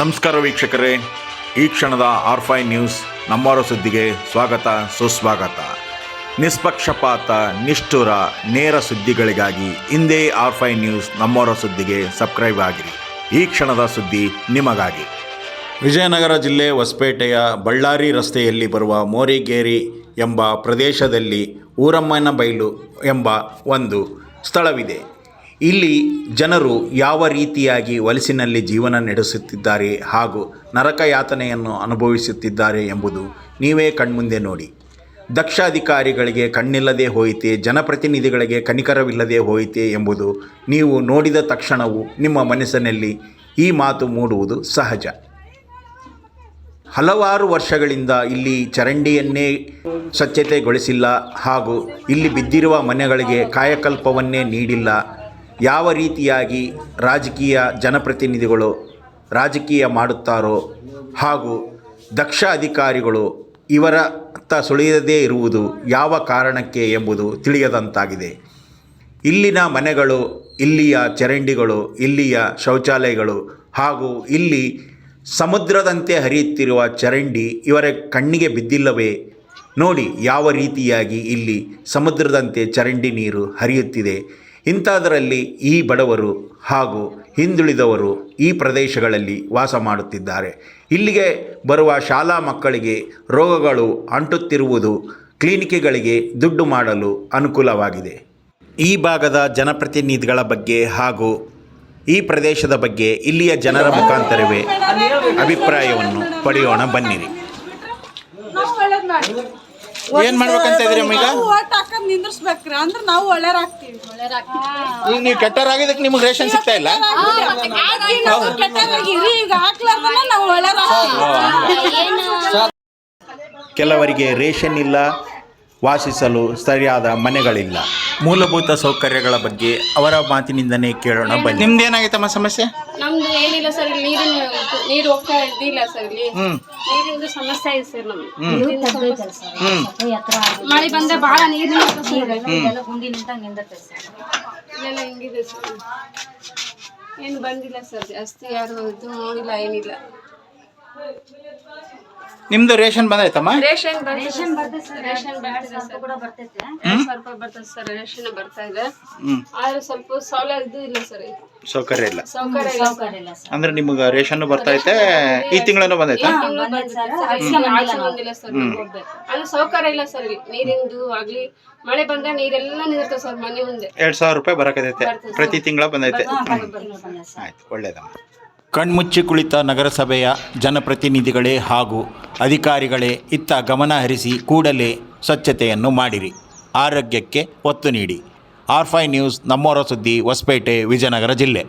ನಮಸ್ಕಾರ ವೀಕ್ಷಕರೇ. ಈ ಕ್ಷಣದ ಆರ್ಫೈ ನ್ಯೂಸ್ ನಮ್ಮವರ ಸುದ್ದಿಗೆ ಸ್ವಾಗತ, ಸುಸ್ವಾಗತ. ನಿಷ್ಪಕ್ಷಪಾತ, ನಿಷ್ಠುರ, ನೇರ ಸುದ್ದಿಗಳಿಗಾಗಿ ಹಿಂದೆ ಆರ್ಫೈ ನ್ಯೂಸ್ ನಮ್ಮವರ ಸುದ್ದಿಗೆ ಸಬ್ಸ್ಕ್ರೈಬ್ ಆಗಿರಿ. ಈ ಕ್ಷಣದ ಸುದ್ದಿ ನಿಮಗಾಗಿ. ವಿಜಯನಗರ ಜಿಲ್ಲೆ ಹೊಸಪೇಟೆಯ ಬಳ್ಳಾರಿ ರಸ್ತೆಯಲ್ಲಿ ಬರುವ ಮೋರಿಗೇರಿ ಎಂಬ ಪ್ರದೇಶದಲ್ಲಿ ಊರಮ್ಮನ ಬೈಲು ಎಂಬ ಒಂದು ಸ್ಥಳವಿದೆ. ಇಲ್ಲಿ ಜನರು ಯಾವ ರೀತಿಯಾಗಿ ವಲಸಿನಲ್ಲಿ ಜೀವನ ನಡೆಸುತ್ತಿದ್ದಾರೆ ಹಾಗೂ ನರಕ ಯಾತನೆಯನ್ನು ಅನುಭವಿಸುತ್ತಿದ್ದಾರೆ ಎಂಬುದು ನೀವೇ ಕಣ್ಮುಂದೆ ನೋಡಿ. ದಕ್ಷ ಅಧಿಕಾರಿಗಳಿಗೆ ಕಣ್ಣಿಲ್ಲದೆ ಹೋಯಿತೆ, ಜನಪ್ರತಿನಿಧಿಗಳಿಗೆ ಕನಿಕರವಿಲ್ಲದೆ ಹೋಯಿತೆ ಎಂಬುದು ನೀವು ನೋಡಿದ ತಕ್ಷಣವೂ ನಿಮ್ಮ ಮನಸ್ಸಿನಲ್ಲಿ ಈ ಮಾತು ಮೂಡುವುದು ಸಹಜ. ಹಲವಾರು ವರ್ಷಗಳಿಂದ ಇಲ್ಲಿ ಚರಂಡಿಯನ್ನೇ ಸ್ವಚ್ಛತೆಗೊಳಿಸಿಲ್ಲ ಹಾಗೂ ಇಲ್ಲಿ ಬಿದ್ದಿರುವ ಮನೆಗಳಿಗೆ ಕಾಯಕಲ್ಪವನ್ನೇ ನೀಡಿಲ್ಲ. ಯಾವ ರೀತಿಯಾಗಿ ರಾಜಕೀಯ ಜನಪ್ರತಿನಿಧಿಗಳು ರಾಜಕೀಯ ಮಾಡುತ್ತಾರೋ ಹಾಗೂ ದಕ್ಷ ಅಧಿಕಾರಿಗಳು ಇವರತ್ತ ಸುಳಿಯದೇ ಇರುವುದು ಯಾವ ಕಾರಣಕ್ಕೆ ಎಂಬುದು ತಿಳಿಯದಂತಾಗಿದೆ. ಇಲ್ಲಿನ ಮನೆಗಳು, ಇಲ್ಲಿಯ ಚರಂಡಿಗಳು, ಇಲ್ಲಿಯ ಶೌಚಾಲಯಗಳು ಹಾಗೂ ಇಲ್ಲಿ ಸಮುದ್ರದಂತೆ ಹರಿಯುತ್ತಿರುವ ಚರಂಡಿ ಇವರ ಕಣ್ಣಿಗೆ ಬಿದ್ದಿಲ್ಲವೇ? ನೋಡಿ ಯಾವ ರೀತಿಯಾಗಿ ಇಲ್ಲಿ ಸಮುದ್ರದಂತೆ ಚರಂಡಿ ನೀರು ಹರಿಯುತ್ತಿದೆ. ಇಂಥದರಲ್ಲಿ ಈ ಬಡವರು ಹಾಗೂ ಹಿಂದುಳಿದವರು ಈ ಪ್ರದೇಶಗಳಲ್ಲಿ ವಾಸ ಮಾಡುತ್ತಿದ್ದಾರೆ. ಇಲ್ಲಿಗೆ ಬರುವ ಶಾಲಾ ಮಕ್ಕಳಿಗೆ ರೋಗಗಳು ಅಂಟುತ್ತಿರುವುದು ಕ್ಲಿನಿಕ್ಗಳಿಗೆ ದುಡ್ಡು ಮಾಡಲು ಅನುಕೂಲವಾಗಿದೆ. ಈ ಭಾಗದ ಜನಪ್ರತಿನಿಧಿಗಳ ಬಗ್ಗೆ ಹಾಗೂ ಈ ಪ್ರದೇಶದ ಬಗ್ಗೆ ಇಲ್ಲಿಯ ಜನರ ಮುಖಾಂತರವೇ ಅಭಿಪ್ರಾಯವನ್ನು ಪಡೆಯೋಣ ಬನ್ನಿರಿ. ಏನ್ ಮಾಡ್ಬೇಕಂತ ಇದ್ರಿ ಅಮ್ಮ ಈಗ ಓಟ್ ಹಾಕದ್ ನಿಂದ್ರಿಸ್ಬೇಕ್ರಿ. ಅಂದ್ರೆ ನಾವು ಒಳ್ಳೇರಾಗ್ತೀವಿ. ಈಗ ನೀವು ಕೆಟ್ಟರಾಗಿದ್ದಕ್ಕೆ ನಿಮ್ಗೆ ರೇಷನ್ ಸಿಗ್ತಾ ಇಲ್ಲ? ನಾವು ಕೆಟ್ಟದಾಗಿರಿ ಈಗ ಹಾಕ್ಲಾರ್ದನ ನಾವು ಒಳ್ಳೇರಾಗ್ತೀವಿ. ಕೆಲವರಿಗೆ ರೇಷನ್ ಇಲ್ಲ ವಾಸಿಸಲು ಸರಿಯಾದ ಮನೆಗಳಿಲ್ಲ. ಮೂಲಭೂತ ಸೌಕರ್ಯಗಳ ಬಗ್ಗೆ ಅವರ ಮಾತಿನಿಂದನೇ ಕೇಳೋಣ ಬನ್ನಿ. ನಿಮ್ದು ಏನಾಗಿತ್ತಮ್ಮ ಸಮಸ್ಯೆ? ನಮ್ದು ಏನಿಲ್ಲ ಸರ್ ಇಲ್ಲಿ ನೀರಿನ ನೀರು ಹೋಗ್ತಾ ಇದ್ದಿಲ್ಲ ಸರ್ ಇಲ್ಲಿ. ಹ್ಮ್. ನೀರಿಂದು ಸಮಸ್ಯೆ ಇದೆ ಸರ್ ನಮ್ಗೆ ಹ್ಮ್. ಮಳೆ ಬಂದ್ರೆ ಬಹಳ ನೀರು ಸರ್. ಇಲ್ಲೆಲ್ಲ ಹಿಂಗಿದೆ ಸರ್. ಏನು ಬಂದಿಲ್ಲ ಸರ್ ಜಾಸ್ತಿ ಯಾರು ಇದು ನೋಡಿಲ್ಲ ಏನಿಲ್ಲ. ನಿಮ್ದು ರೇಷನ್ ಬಂದೈತಮ್ಮ ರೇಷನ್ ರೇಷನ್ ಬರ್ತದೆ ಸರ್. ರೇಷನ್ ಬರ್ತಿದೆ. ಸರ್ ಕೂಡ ಬರ್ತೈತೆ ಸ್ವಲ್ಪ ಬರ್ತದೆ ಸರ್. ರೇಷನ್ ಬರ್ತಾ ಇದೆ. ಆದ್ರೆ ಸ್ವಲ್ಪ ಸೌಲಭ್ಯ ಇಲ್ಲ ಸರ್ ಸೌಕರ್ಯ ಇಲ್ಲ. ಸೌಕರ್ಯ ಇಲ್ಲ ಸರ್. ಇಲ್ಲ ಸರ್. ಅಂದ್ರೆ ನಿಮ್ಗೆ ರೇಷನ್ ಬರ್ತೈತೆ ಈ ತಿಂಗಳೂ ಬಂದೈತಾ ನಮ್ಗೆ ಸೌಕರ್ಯ ಇಲ್ಲ ಸರ್ ನೀರಿಂದು ಆಗ್ಲಿ ಮಳೆ ಬಂದ ನೀರೆಲ್ಲ ನಿಂದಿರ್ತದೆ ಸರ್ ಮನೆ ಮುಂದೆ. ಎರಡ್ ಸಾವಿರ ರೂಪಾಯಿ ಬರಕತೈತೆ. ಪ್ರತಿ ತಿಂಗಳ ಬಂದೈತೆ. ಆಯ್ತು ಒಳ್ಳೇದಮ್ಮ. ಕಣ್ಮುಚ್ಚಿ ಕುಳಿತ ನಗರಸಭೆಯ ಜನಪ್ರತಿನಿಧಿಗಳೇ ಹಾಗೂ ಅಧಿಕಾರಿಗಳೇ ಇತ್ತ ಗಮನ ಹರಿಸಿ ಕೂಡಲೇ ಸ್ವಚ್ಛತೆಯನ್ನು ಮಾಡಿರಿ. ಆರೋಗ್ಯಕ್ಕೆ ಒತ್ತು ನೀಡಿ. ಆರ್ ಫೈ ನ್ಯೂಸ್ ನಮ್ಮೋರ ಸುದ್ದಿ ಹೊಸಪೇಟೆ, ವಿಜಯನಗರ ಜಿಲ್ಲೆ.